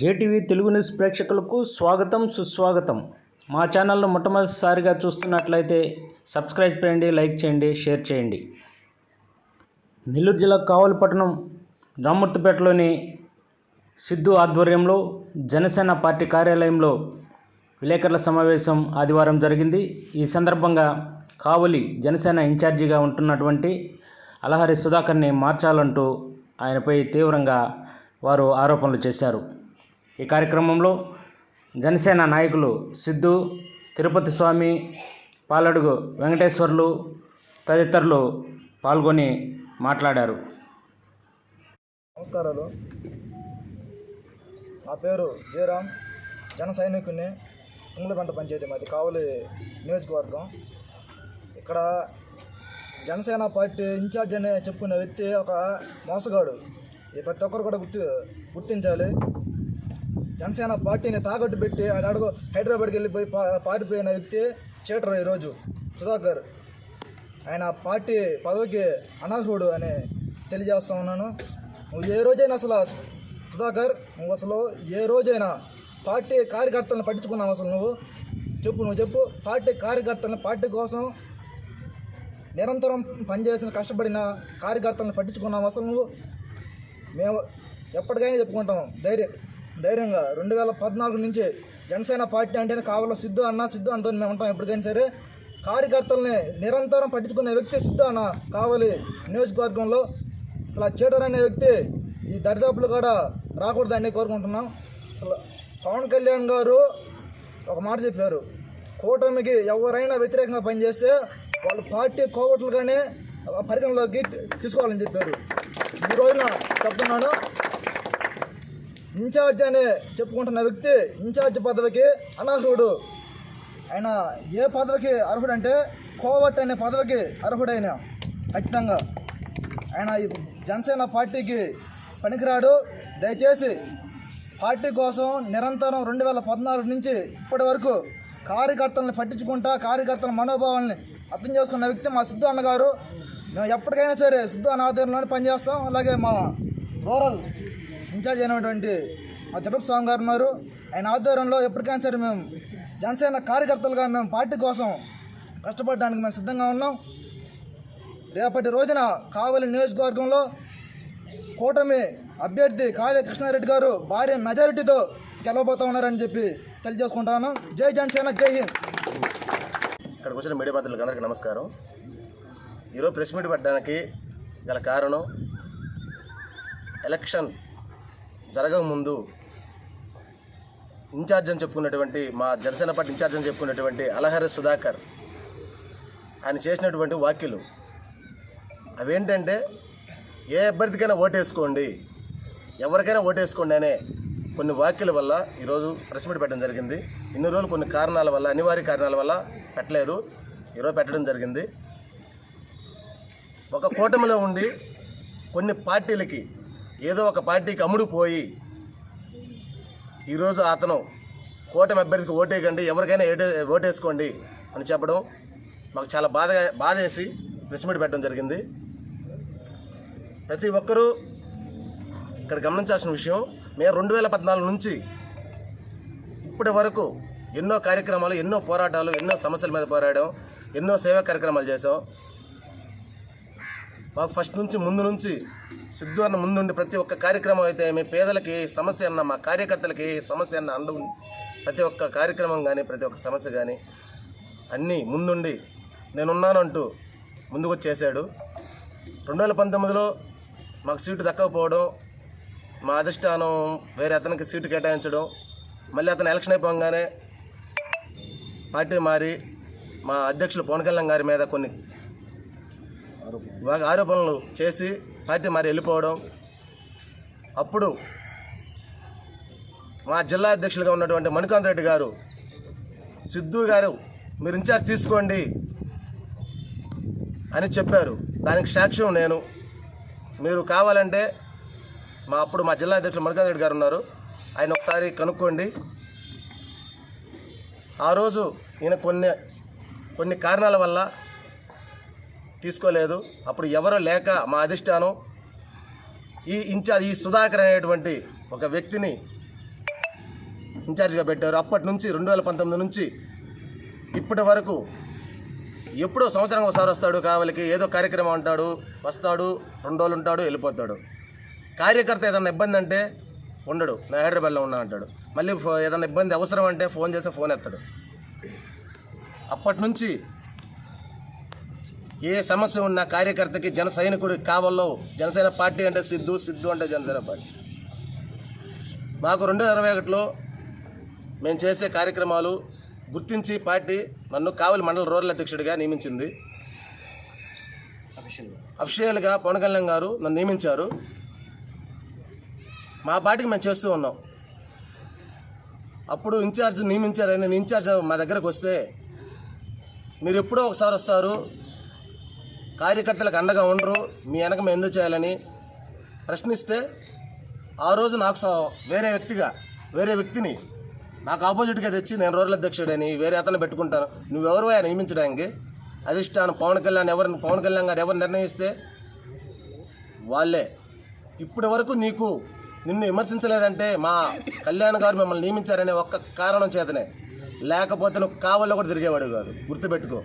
JTV Telugu news ప్రేక్షకులకు స్వాగతం సుస్వాగతం. మా ఛానల్ను మొట్టమొదటిసారిగా చూస్తున్నట్లయితే సబ్స్క్రైబ్ చేయండి లైక్ చేయండి షేర్ చేయండి. నెల్లూరు జిల్లా కావలిపట్టణం రామూర్తిపేటలోని సిద్ధు ఆధ్వర్యంలో జనసేన పార్టీ కార్యాలయంలో విలేకరుల సమావేశం ఆదివారం జరిగింది. ఈ సందర్భంగా కావలి జనసేన ఇన్ఛార్జిగా ఉంటున్నటువంటి అలహరి సుధాకర్ని మార్చాలంటూ ఆయనపై తీవ్రంగా వారు ఆరోపణలు చేశారు. ఈ కార్యక్రమంలో జనసేన నాయకులు సిద్ధు తిరుపతి స్వామి పాలడుగు వెంకటేశ్వర్లు తదితరులు పాల్గొని మాట్లాడారు. నమస్కారాలు. నా పేరు జయరామ్ జన సైనికుని తుంగలపెంట పంచాయతీ మాది కావలి నియోజకవర్గం. ఇక్కడ జనసేన పార్టీ ఇన్ఛార్జ్ అనే చెప్పుకునే వ్యక్తి ఒక మోసగాడు. ఈ ప్రతి ఒక్కరు కూడా గుర్తు గుర్తించాలి. జనసేన పార్టీని తాకట్టు పెట్టి ఆయన అడుగు హైదరాబాద్కి వెళ్ళిపోయి పారిపోయిన వ్యక్తి చీటర్ ఈరోజు. సుధాకర్ ఆయన పార్టీ పదవికి అనర్హుడు అని తెలియజేస్తా ఉన్నాను. నువ్వు ఏ రోజైనా అసలు సుధాకర్ నువ్వు అసలు ఏ రోజైనా పార్టీ కార్యకర్తలను పట్టించుకున్నావు అసలు నువ్వు? చెప్పు నువ్వు చెప్పు. పార్టీ కార్యకర్తలను పార్టీ కోసం నిరంతరం పనిచేసిన కష్టపడిన కార్యకర్తలను పట్టించుకున్నావు అసలు నువ్వు? మేము ఎప్పటికైనా చెప్పుకుంటాం. ధైర్యం. ధైర్యంగా రెండు వేల పద్నాలుగు నుంచి జనసేన పార్టీ అంటేనే కావాలో సిద్ధు అన్న సిద్ధు అంతో మేము ఉంటాం ఎప్పటికైనా సరే. కార్యకర్తల్ని నిరంతరం పట్టించుకునే వ్యక్తి సిద్ధు అన్న కావాలి నియోజకవర్గంలో. అసలు ఆ చీటర్ అనే వ్యక్తి ఈ దరిదాపులు కూడా రాకూడదని కోరుకుంటున్నాం. అసలు పవన్ కళ్యాణ్ గారు ఒక మాట చెప్పారు. కూటమికి ఎవరైనా వ్యతిరేకంగా పనిచేస్తే వాళ్ళ పార్టీ కోవట్లుగానే పరిగణలోకి తీసుకోవాలని చెప్పారు. ఈ రోజున చెప్తున్నాను. ఇన్ఛార్జ్ అనే చెప్పుకుంటున్న వ్యక్తి ఇన్ఛార్జ్ పదవికి అనర్హుడు. ఆయన ఏ పదవికి అర్హుడంటే కోవట్ అనే పదవికి అర్హుడైన ఖచ్చితంగా. ఆయన ఈ జనసేన పార్టీకి పనికిరాడు. దయచేసి పార్టీ కోసం నిరంతరం రెండు వేల పద్నాలుగు నుంచి ఇప్పటి వరకు కార్యకర్తలను పట్టించుకుంటా కార్యకర్తల మనోభావాల్ని అర్థం చేసుకున్న వ్యక్తి మా సిద్ధు అన్నగారు. మేము ఎప్పటికైనా సరే సిద్ధు అన్న ఆధ్వర్యంలోనే పనిచేస్తాం. అలాగే మా రూరల్ ఇన్ఛార్జ్ అయినటువంటి మా తిరుపతి స్వామి గారు ఉన్నారు. ఆయన ఆధ్వర్యంలో ఎప్పటికైనా సరే మేము జనసేన కార్యకర్తలుగా మేము పార్టీ కోసం కష్టపడడానికి మేము సిద్ధంగా ఉన్నాం. రేపటి రోజున కావలి నియోజకవర్గంలో కూటమి అభ్యర్థి కావ్య కృష్ణారెడ్డి గారు భారీ మెజారిటీతో గెలవబోతా ఉన్నారని చెప్పి తెలియజేసుకుంటాను జై జనసేన జై హింద్. ఇక్కడికి వచ్చిన మీడియా మిత్రులకు అందరికీ నమస్కారం. ఈరోజు ప్రెస్ మీట్ పెట్టడానికి గల కారణం ఎలక్షన్. జరగకముందు ఇన్ఛార్జ్ అని చెప్పుకున్నటువంటి మా జనసేన పార్టీ ఇన్ఛార్జ్ అని చెప్పుకున్నటువంటి అలహరి సుధాకర్ ఆయన చేసినటువంటి వ్యాఖ్యలు అవేంటంటే ఏ అభ్యర్థికైనా ఓటేసుకోండి ఎవరికైనా ఓటేసుకోండి అనే కొన్ని వ్యాఖ్యల వల్ల ఈరోజు ప్రెస్ మీట్ పెట్టడం జరిగింది. ఇన్ని రోజులు కొన్ని కారణాల వల్ల అనివార్య కారణాల వల్ల పెట్టలేదు. ఈరోజు పెట్టడం జరిగింది. ఒక కూటమిలో ఉండి కొన్ని పార్టీలకి ఏదో ఒక పార్టీకి అమ్ముడు పోయి ఈరోజు అతను కూటమి అభ్యర్థికి ఓటేయకండి ఎవరికైనా ఏటే ఓటేసుకోండి అని చెప్పడం మాకు చాలా బాధగా బాధ వేసి ప్రెస్ మీట్ పెట్టడం జరిగింది. ప్రతి ఒక్కరూ ఇక్కడ గమనించాల్సిన విషయం మేము రెండు వేల పద్నాలుగు నుంచి ఇప్పటి వరకు ఎన్నో కార్యక్రమాలు ఎన్నో పోరాటాలు ఎన్నో సమస్యల మీద పోరాడాం ఎన్నో సేవా కార్యక్రమాలు చేసాం మాకు ఫస్ట్ నుంచి ముందు నుంచి సిద్ధు అన్న ముందుండి ప్రతి ఒక్క కార్యక్రమం అయితే మీ పేదలకి సమస్య అన్న మా కార్యకర్తలకి సమస్య అన్న అండు ప్రతి ఒక్క కార్యక్రమం కానీ ప్రతి ఒక్క సమస్య కానీ అన్నీ ముందుండి నేనున్నాను అంటూ ముందుకు వచ్చి చేశాడు రెండు వేల పంతొమ్మిదిలో మాకు సీటు దక్కకపోవడం మా అధిష్టానం వేరే అతనికి సీటు కేటాయించడం మళ్ళీ అతను ఎలక్షన్ అయిపోగానే పార్టీ మారి మా అధ్యక్షులు పవన్ కళ్యాణ్ గారి మీద కొన్ని ఆరోపణలు చేసి పార్టీ మరి వెళ్ళిపోవడం. అప్పుడు మా జిల్లా అధ్యక్షులుగా ఉన్నటువంటి మణికాంత్ రెడ్డి గారు సిద్ధు గారు మీరు ఇన్ఛార్జ్ తీసుకోండి అని చెప్పారు. దానికి సాక్ష్యం నేను. మీరు కావాలంటే మా అప్పుడు మా జిల్లా అధ్యక్షులు మణికాంత్ రెడ్డి గారు ఉన్నారు. ఆయన ఒకసారి కనుక్కోండి. ఆ రోజు ఈయన కొన్ని కొన్ని కారణాల వల్ల తీసుకోలేదు. అప్పుడు ఎవరు లేక మా అధిష్టానం ఈ ఇన్ఛార్జ్ ఈ సుధాకర్ అనేటువంటి ఒక వ్యక్తిని ఇన్ఛార్జ్గా పెట్టారు. అప్పటి నుంచి రెండు వేల పంతొమ్మిది నుంచి ఇప్పటి వరకు ఎప్పుడో సంవత్సరం ఒకసారి వస్తాడు కావలికి ఏదో కార్యక్రమం అంటాడు వస్తాడు రెండు రోజులు ఉంటాడు వెళ్ళిపోతాడు. కార్యకర్త ఏదైనా ఇబ్బంది అంటే ఉండడు. నేను హైదరాబాద్లో ఉన్నా అంటాడు. మళ్ళీ ఏదైనా ఇబ్బంది అవసరం అంటే ఫోన్ చేస్తే ఫోన్ ఎత్తాడు. అప్పటి నుంచి ఏ సమస్య ఉన్న కార్యకర్తకి జన సైనికుడు కావాలో జనసేన పార్టీ అంటే సిద్ధు సిద్ధు అంటే జనసేన పార్టీ. మాకు రెండు వేల ఇరవై ఒకటిలో మేము చేసే కార్యక్రమాలు గుర్తించి పార్టీ నన్ను కావలి మండల రూరల్ అధ్యక్షుడిగా నియమించింది. అఫిషియల్గా పవన్ కళ్యాణ్ గారు నన్ను నియమించారు. మా పార్టీకి మేము చేస్తూ ఉన్నాం. అప్పుడు ఇన్ఛార్జ్ నియమించారని నేను ఇన్ఛార్జ్ మా దగ్గరకు వస్తే మీరు ఎప్పుడో ఒకసారి వస్తారు కార్యకర్తలకు అండగా ఉండరు. మీ వెనక మేము ఎందుకు చేయాలని ప్రశ్నిస్తే ఆ రోజు నాకు స- వేరే వ్యక్తిగా వేరే వ్యక్తిని నాకు ఆపోజిట్గా తెచ్చి నేను రూరల్ అధ్యక్షుడని వేరే అతను పెట్టుకుంటాను. నువ్వెవరు ఆయన నియమించడానికి? అధిష్టానం పవన్ కళ్యాణ్ ఎవరిని పవన్ కళ్యాణ్ గారు ఎవరు నిర్ణయిస్తే? వాళ్ళే. ఇప్పటి వరకు నీకు నిన్ను విమర్శించలేదంటే మా కళ్యాణ్ గారు మిమ్మల్ని నియమించారనే ఒక్క కారణం చేతనే. లేకపోతే నువ్వు కావాలో కూడా తిరిగేవాడు కాదు. గుర్తుపెట్టుకో.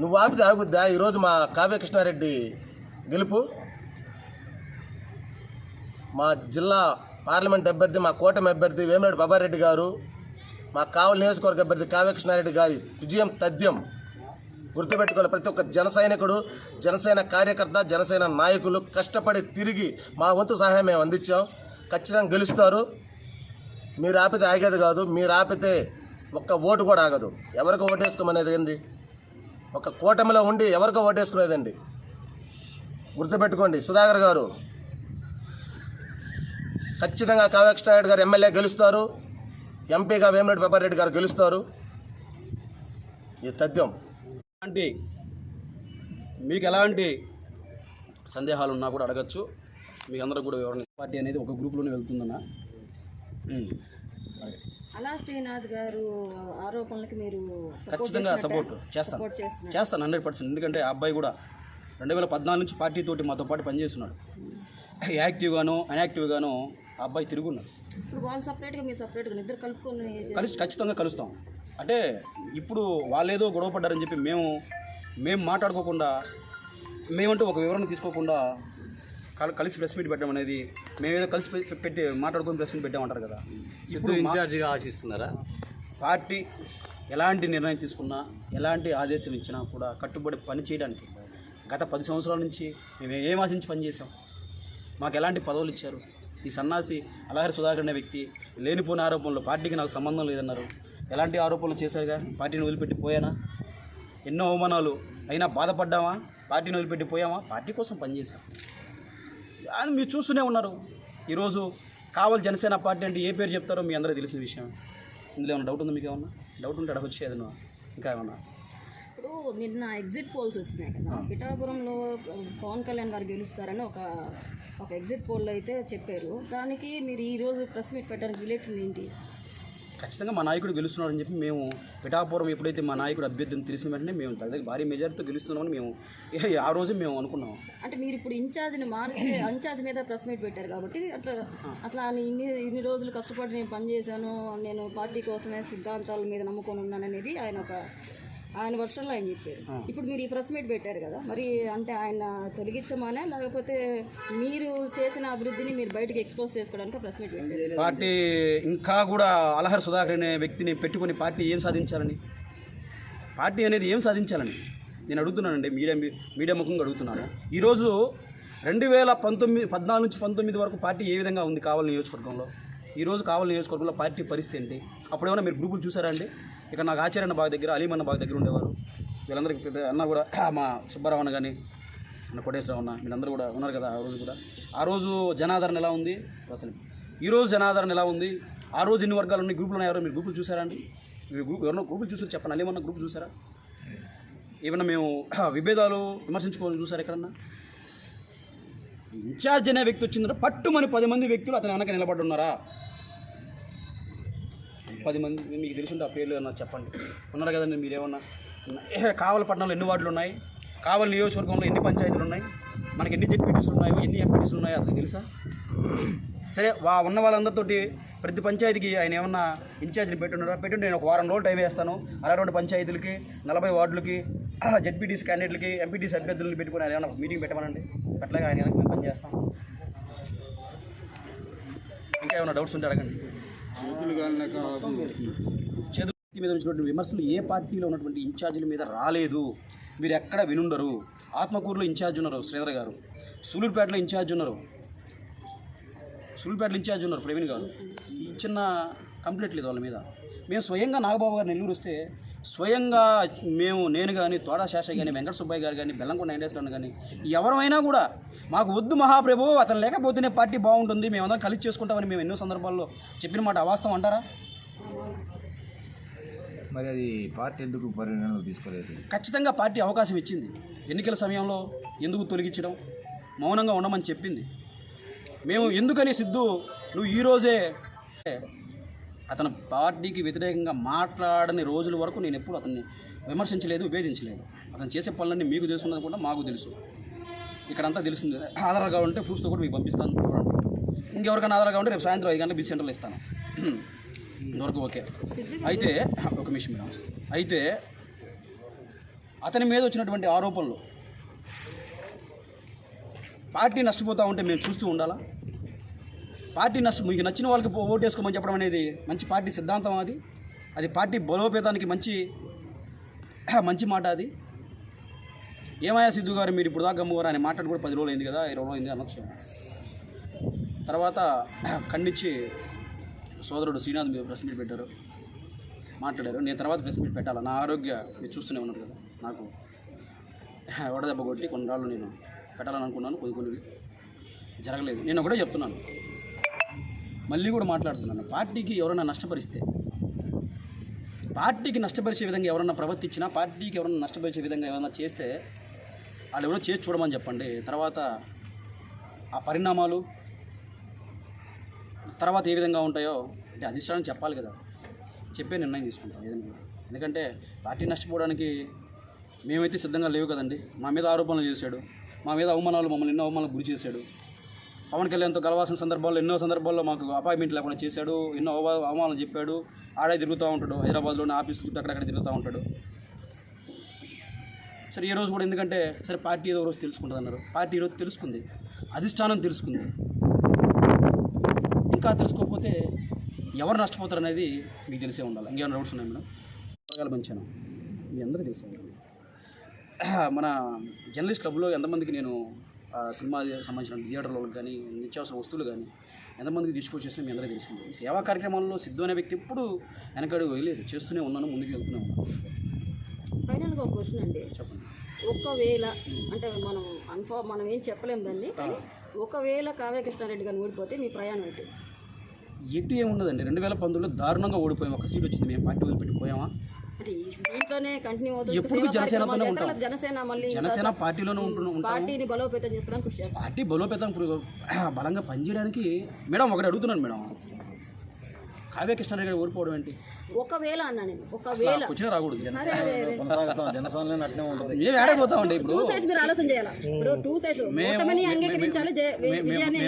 నువ్వు ఆపితే ఆగుద్దా ఈరోజు మా కావ్యకృష్ణారెడ్డి గెలుపు. మా జిల్లా పార్లమెంట్ అభ్యర్థి మా కూటమి అభ్యర్థి వేమిరెడ్డి బాబారెడ్డి గారు మా కావలి నియోజకవర్గ అభ్యర్థి కావ్యకృష్ణారెడ్డి గారి విజయం తథ్యం గుర్తుపెట్టుకున్న ప్రతి ఒక్క జనసైనికుడు జనసేన కార్యకర్త జనసేన నాయకులు కష్టపడి తిరిగి మా వంతు సహాయం మేము అందించాం. ఖచ్చితంగా గెలుస్తారు. మీరు ఆపితే ఆగేది కాదు. మీరు ఆపితే ఒక్క ఓటు కూడా ఆగదు. ఎవరికి ఓటేసుకోమనేది ఏంది? ఒక కూటమిలో ఉండి ఎవరికో ఓటేసుకునేదండి. గుర్తుపెట్టుకోండి సుధాకర్ గారు. ఖచ్చితంగా కావ్యకృష్ణారెడ్డి గారు ఎమ్మెల్యే గెలుస్తారు. ఎంపీగా వేమిరెడ్డి పెప్పారెడ్డి గారు గెలుస్తారు. ఇది తథ్యం. అంటే మీకు ఎలాంటి సందేహాలు ఉన్నా కూడా అడగచ్చు. మీ అందరూ కూడా వివరణ పార్టీ అనేది ఒక గ్రూప్లోనే వెళ్తుందన్న. అలా శ్రీనాథ్ గారు ఆరోపణలకి మీరు ఖచ్చితంగా? సపోర్ట్ చేస్తాను. చేస్తాను హండ్రెడ్ పర్సెంట్ ఎందుకంటే ఆ అబ్బాయి కూడా రెండు వేల పద్నాలుగు నుంచి పార్టీతోటి మాతో పాటు పనిచేస్తున్నాడు. యాక్టివ్గాను అన్యాక్టివ్గాను ఆ అబ్బాయి తిరుగున్నాడు. ఇప్పుడు వాళ్ళు సపరేట్గా మీరు సపరేట్గా ఇద్దరు కలుపుకొని కలిసి ఖచ్చితంగా కలుస్తాం. అంటే ఇప్పుడు వాళ్ళేదో గొడవ పడ్డారని చెప్పి మేము మేము మాట్లాడుకోకుండా మేమంటూ ఒక వివరణ తీసుకోకుండా కల- కలిసి ప్రెస్ మీట్ పెట్టడం అనేది మేమేదో కలిసి పెట్టి మాట్లాడుకొని ప్రెస్ మీట్ పెట్టామంటారు కదా. ఇప్పుడు ఇన్ఛార్జిగా ఆశిస్తున్నారా? పార్టీ ఎలాంటి నిర్ణయం తీసుకున్నా ఎలాంటి ఆదేశం ఇచ్చినా కూడా కట్టుబడి పని చేయడానికి గత పది సంవత్సరాల నుంచి మేము ఏం ఆశించి పనిచేసాం మాకు ఎలాంటి పదవులు ఇచ్చారు? ఈ సన్నాసి అలహరి సుధాకర్ అనే వ్యక్తి లేనిపోయిన ఆరోపణలు పార్టీకి నాకు సంబంధం లేదన్నారు. ఎలాంటి ఆరోపణలు చేశారుగా? పార్టీని వదిలిపెట్టి పోయానా? ఎన్నో అవమానాలు అయినా బాధపడ్డామా? పార్టీని వదిలిపెట్టి పోయామా? పార్టీ కోసం పనిచేసాం అని మీరు చూస్తూనే ఉన్నారు. ఈరోజు కావాలి జనసేన పార్టీ అంటే ఏ పేరు చెప్తారో మీ అందరికీ తెలిసిన విషయం. ఇందులో ఏమైనా డౌట్ ఉందా మీకు ఏమన్నా? డౌట్ ఉంటే అడగొచ్చు ఏదన్నా ఇంకా ఏమన్నా? ఇప్పుడు నిన్న ఎగ్జిట్ పోల్స్ వచ్చినాయి కదా. పిఠాపురంలో పవన్ కళ్యాణ్ గారు గెలుస్తారని ఒక ఒక ఎగ్జిట్ పోల్లో అయితే చెప్పారు. దానికి మీరు ఈ రోజు ప్రెస్ మీట్ పెట్టడానికి రిలేటెడ్ ఏంటి? ఖచ్చితంగా మా నాయకుడు గెలుస్తున్నాడని చెప్పి మేము పిఠాపురం ఎప్పుడైతే మా నాయకుడు అభ్యర్థిని తెలిసిన వెంటనే మేము దగ్గర భారీ మెజార్టీతో గెలుస్తున్నామని మేము ఆ రోజు మేము అనుకున్నాం. అంటే మీరు ఇప్పుడు ఇన్ఛార్జ్ని మార్చి ఇన్ఛార్జ్ మీద ప్రెస్ మీట్ పెట్టారు కాబట్టి అట్లా అట్లా ఇన్ని ఇన్ని రోజులు కష్టపడి నేను పనిచేశాను నేను పార్టీ కోసమే సిద్ధాంతాల మీద నమ్ముకొని ఉన్నాను అనేది ఆయన ఒక ఆయన వర్షంలో ఆయన చెప్పారు. ఇప్పుడు మీరు ఈ ప్రెస్ మీట్ పెట్టారు కదా మరి అంటే ఆయన తొలగించమానే? లేకపోతే మీరు చేసిన అభివృద్ధిని మీరు బయటకు ఎక్స్పోజ్ చేసుకోవడానికి ప్రెస్ మీట్ పెట్టారు. పార్టీ ఇంకా కూడా అలహర్ సుధాకర్ అనే వ్యక్తిని పెట్టుకొని పార్టీ ఏం సాధించాలని? పార్టీ అనేది ఏం సాధించాలని? నేను అడుగుతున్నానండి మీడియా మీడియా ముఖంగా అడుగుతున్నాను. ఈరోజు రెండు వేల పంతొమ్మిది పద్నాలుగు నుంచి పంతొమ్మిది వరకు పార్టీ ఏ విధంగా ఉంది కావాలి నియోజకవర్గంలో? ఈరోజు కావాలి నియోజకవర్గంలో పార్టీ పరిస్థితి ఏంటి? అప్పుడు ఏమైనా మీరు గ్రూపులు చూసారా అండి? ఇక నాకు ఆచార్యన్న బాగా దగ్గర అలీమన్న బాగా దగ్గర ఉండేవారు. వీళ్ళందరికీ అన్న కూడా మా సుబ్బారావు కానీ అన్న కోటేశ్వరరావు అన్న వీళ్ళందరూ కూడా ఉన్నారు కదా ఆ రోజు కూడా. ఆ రోజు జనాదరణ ఎలా ఉంది? అసలు ఈ రోజు జనాదరణ ఎలా ఉంది? ఆ రోజు ఎన్ని వర్గాలు ఉన్నాయి గ్రూపులు ఉన్నాయో? మీరు గ్రూపులు చూసారా అండి? మీరు గ్రూప్ ఎవరన్నా గ్రూపులు చూసారు? చెప్పండి అలీమన్న గ్రూప్ చూసారా? ఏమన్నా మేము విభేదాలు విమర్శించుకోవాలని చూసారు ఎక్కడన్నా? ఇన్ఛార్జ్ అనే వ్యక్తి వచ్చిందంటే పట్టుమని పది మంది వ్యక్తులు అతని వెనక నిలబడి ఉన్నారా? పది మంది మీకు తెలుసుంటే ఆ పేర్లు ఏమన్నా చెప్పండి. ఉన్నారు కదండి మీరేమన్నా కావల పట్టణంలో ఎన్ని వార్డులు ఉన్నాయి? కావలి నియోజకవర్గంలో ఎన్ని పంచాయతీలు ఉన్నాయి? మనకి ఎన్ని జెడ్పీటీస్ ఉన్నాయో? ఎన్ని ఎంపీటీస్ ఉన్నాయో? అతనికి తెలుసా? సరే వా ఉన్న వాళ్ళందరితోటి ప్రతి పంచాయతీకి ఆయన ఏమన్నా ఇన్ఛార్జ్ని పెట్టున్నారా పెట్టుంటే నేను ఒక వారం రోజులు టైం వేస్తాను. అరవై పంచాయతీలకి నలభై వార్డులకి జెడ్పీటీసీ క్యాండిడేట్లకి ఎంపీటీస్ అభ్యర్థులను పెట్టుకుని ఆయన ఏమన్నా మీటింగ్ పెట్టమనండి. అట్లాగే ఆయన వెనక మేము పనిచేస్తాం ఇంకా ఏమైనా డౌట్స్ ఉంటే అడగండి. చేతుల మీద వచ్చినటువంటి విమర్శలు ఏ పార్టీలో ఉన్నటువంటి ఇన్ఛార్జీల మీద రాలేదు. మీరు ఎక్కడ వినుండరు. ఆత్మకూరులో ఇన్ఛార్జ్ ఉన్నారు శ్రీధర్ గారు. సూలూరుపేటలో ఇన్ఛార్జ్ ఉన్నారు. సూలూరుపేటలో ఇన్ఛార్జ్ ఉన్నారు ప్రవీణ్ గారు. ఈ చిన్న కంప్లైంట్ లేదు వాళ్ళ మీద. మేము స్వయంగా నాగబాబు గారు నెల్లూరు వస్తే స్వయంగా మేము నేను కానీ తోడా శాస్త్రి కానీ వెంకట సుబ్బయ్య గారు కానీ బెల్లంకొండ వెంకటేశ్వరరావు కానీ ఎవరైనా కూడా మాకు వద్దు మహాప్రభు అతను లేకపోతేనే పార్టీ బాగుంటుంది మేమందరం కలిసి చేసుకుంటామని మేము ఎన్నో సందర్భాల్లో చెప్పిన మాట. అవాస్తవం అంటారా? మరి అది పార్టీ ఎందుకు పరిగణనలో తీసుకోలేదు? ఖచ్చితంగా పార్టీ అవకాశం ఇచ్చింది. ఎన్నికల సమయంలో ఎందుకు తొలగించడం? మౌనంగా ఉండమని చెప్పింది. మేము ఎందుకని సిద్ధు నువ్వు ఈరోజే అతను పార్టీకి వ్యతిరేకంగా మాట్లాడని రోజుల వరకు నేను ఎప్పుడు అతన్ని విమర్శించలేదు విభేదించలేదు అతను చేసే పనులన్నీ మీకు తెలుసున్నది కూడా మాకు తెలుసు. ఇక్కడంతా తెలుస్తుంది. ఆధార్ కావాలంటే ప్రూఫ్స్తో కూడా మీకు పంపిస్తాను. చూడండి ఇంకెవరికైనా ఆధార్ ఉంటే రేపు సాయంత్రం ఐదు గంటలకు బి సెంటర్లో ఇస్తాను. ఇంతవరకు ఓకే. అయితే ఒక నిమిషం మేడం. అయితే అతని మీద వచ్చినటువంటి ఆరోపణలు. పార్టీ నష్టపోతూ ఉంటే మేము చూస్తూ ఉండాలా? పార్టీ నష్టం మీకు నచ్చిన వాళ్ళకి ఓటు వేసుకోమని చెప్పడం అనేది మంచి పార్టీ సిద్ధాంతం అది. అది పార్టీ బలోపేతానికి మంచి మంచి మాట అది. ఏమయ్యా సిద్ధు గారు మీరు ఇప్పుడు దాకా గమ్ముగారు ఆయన మాట్లాడి కూడా పది రోజులు అయింది కదా ఇరవై రోజులు అయింది అనొచ్చు. తర్వాత ఖండించి సోదరుడు శ్రీనాథ్ మీద ప్రెస్ మీట్ పెట్టారు. మాట్లాడారు. నేను తర్వాత ప్రెస్ మీట్ పెట్టాలా? నా ఆరోగ్య మీరు చూస్తూనే ఉన్నారు కదా నాకు. వడదెబ్బ కొట్టి కొన్ని రాళ్ళు నేను పెట్టాలని అనుకున్నాను కొన్ని కొన్ని జరగలేదు. నేను ఒకటే చెప్తున్నాను. మళ్ళీ కూడా మాట్లాడుతున్నాను. పార్టీకి ఎవరైనా నష్టపరిస్తే పార్టీకి నష్టపరిచే విధంగా ఎవరైనా ప్రవర్తించినా పార్టీకి ఎవరైనా నష్టపరిచే విధంగా ఏమైనా చేస్తే వాళ్ళు ఎవరో చేసి చూడమని చెప్పండి. తర్వాత ఆ పరిణామాలు తర్వాత ఏ విధంగా ఉంటాయో అంటే అధిష్టానం చెప్పాలి కదా. చెప్పే నిర్ణయం తీసుకుంటాం ఏదైనా ఎందుకంటే పార్టీ నష్టపోవడానికి మేమైతే సిద్ధంగా లేవు కదండి. మా మీద ఆరోపణలు చేశాడు. మా మీద అవమానాలు మమ్మల్ని ఎన్నో అవమానాలకు గురి చేశాడు. పవన్ కళ్యాణ్తో కలవాల్సిన సందర్భాల్లో ఎన్నో సందర్భాల్లో మాకు అపాయింట్మెంట్ లేకుండా చేశాడు. ఎన్నో అవమానాలు చెప్పాడు. ఆడే తిరుగుతూ ఉంటాడు. హైదరాబాద్లోనే ఆఫీస్ చుట్టూ అక్కడక్కడ తిరుగుతూ ఉంటాడు. సరే ఈ రోజు కూడా ఎందుకంటే సరే పార్టీ ఏదో రోజు తెలుసుకుంటుంది అన్నారు పార్టీ ఈరోజు తెలుసుకుంది. అధిష్టానం తెలుసుకుంది. ఇంకా తెలుసుకోకపోతే ఎవరు నష్టపోతారు అనేది మీకు తెలిసే ఉండాలి. ఇంకేమైనా డౌట్స్ ఉన్నాయి మేడం? కూరగాయల పంచాను. మీ అందరూ తెలిసే మన జర్నలిస్ట్ క్లబ్లో ఎంతమందికి నేను సినిమా సంబంధించిన థియేటర్లో కానీ నిత్యావసర వస్తువులు కానీ ఎంతమందికి తీసుకొచ్చేసినా మీ అందరికీ తెలిసింది. ఈ సేవా కార్యక్రమాల్లో సిద్ధు అనే వ్యక్తి ఎప్పుడు వెనకడుగు వేయలేదు చేస్తూనే ఉన్నాను ముందుకు వెళ్తూనే ఉన్నాను. ఒక క్వశ్చన్ అండి. ఒకవేళ అంటే మనం అన్ఫా మనం ఏం చెప్పలేం దాన్ని కానీ ఒకవేళ కావ్య కృష్ణారెడ్డి గారిని ఓడిపోతే మీ ప్రయాణం ఏంటి? ఎటు ఏమున్నదండి రెండు వేల పంతొమ్మిదిలో దారుణంగా ఓడిపోయాం. ఒక సీట్ వచ్చింది. మేము పార్టీ వదిలిపెట్టి పోయామా? అంటే ఈ దీంట్లోనే కంటిన్యూ అవుతుంది. జనసేనతోనే ఉంటాం. జనసేన మళ్ళీ ఇంకా జనసేన పార్టీలోనే ఉంటున్నాం. పార్టీని బలోపేతం చేసుకోవడానికి కృషి పార్టీ బలోపేతం బలంగా పనిచేయడానికి మేడం ఒకటి అడుగుతున్నాను మేడం. కావ్య కృష్ణారెడ్డి గారు ఓడిపోవడం ఏంటి? ఒకవేళ అన్నా నేను ఒకవేళ. టూ సైడ్స్ మీరు ఆలోచన చేయాలి? ఇప్పుడు టూ సైడ్స్ ఓటమిని అంగీకరించాలి జయ- విజయాన్ని